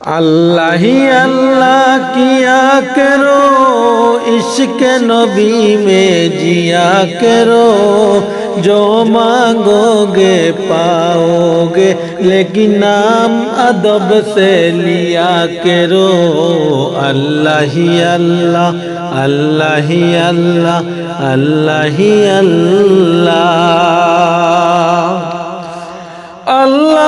اللہ ہی اللہ کیا کرو عشق نبی میں جیا کرو جو مانگو گے پاؤ گے لیکن نام ادب سے لیا کرو اللہ ہی اللہ اللہ ہی اللہ اللہ ہی اللہ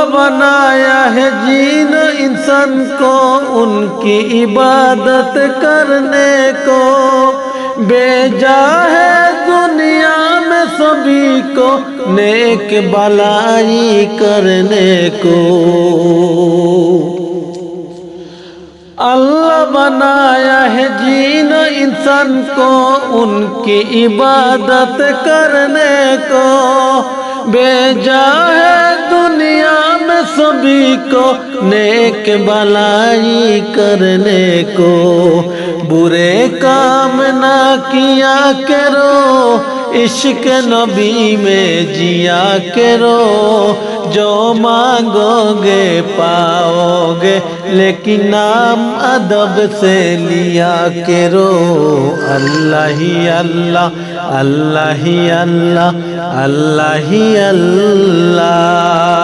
بنایا ہے جین انسان کو، ان کی عبادت کرنے کو۔ بیجا ہے دنیا میں سبھی کو نیک بلائی کرنے کو۔ اللہ بنایا ہے جین انسان کو، ان کی عبادت کرنے کو۔ بیجا ہے دنیا سبھی کو نیک بلائی کرنے کو برے کام نہ کیا کرو، عشق نبی میں جیا کرو۔ جو مانگو گے پاؤ گے لیکن نام ادب سے لیا کرو۔ اللہ ہی اللہ اللہ ہی اللہ اللہ ہی اللہ۔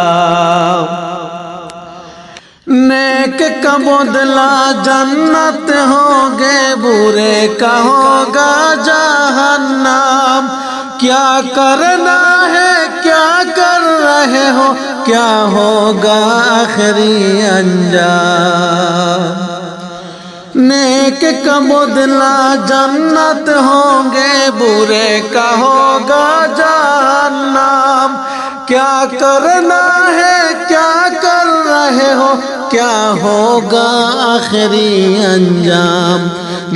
نیک کا بدلا جنت ہوگے، برے کا ہوگا جہنم۔ کیا کرنا ہے، کیا کر رہے ہو؟ کیا ہوگا آخری انجام؟ نیک کا بدلا جنت ہوں گے برے کا ہوگا جہنم۔ کیا کرنا ہو؟ کیا ہوگا آخری انجام؟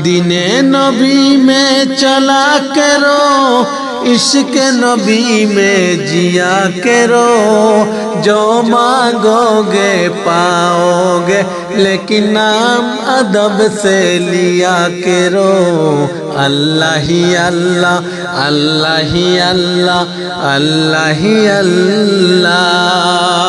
دن نبی میں چلا کرو، عشق نبی میں جیا کرو۔ جو مانگو گے پاؤ گے لیکن نام ادب سے لیا کرو۔ اللہ ہی اللہ اللہ ہی اللہ اللہ ہی اللہ۔